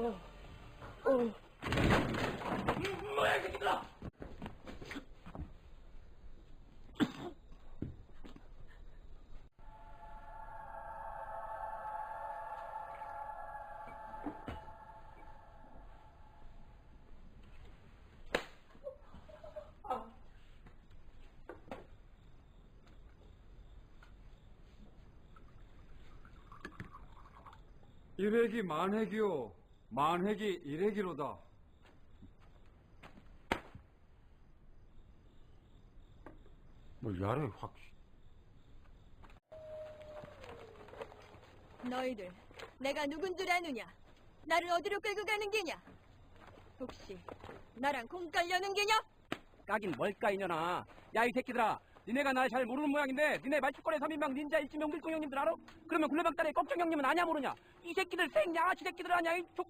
뭐야 이 새끼들아! 일획이 만획이요 만획이 일획이로다 뭐 야래 확 너희들 내가 누군 줄 아느냐? 나를 어디로 끌고 가는 게냐? 혹시 나랑 공 깔려는 게냐? 까긴 뭘 까 이년아 야이 새끼들아 니네가 날 잘 모르는 모양인데 니네 말축거래 3인방 닌자 일지명 밀공 형님들 알아? 그러면 굴레박달의 꺽정 형님은 아냐 모르냐 이 새끼들 생 양아치 새끼들 아냐 이 족...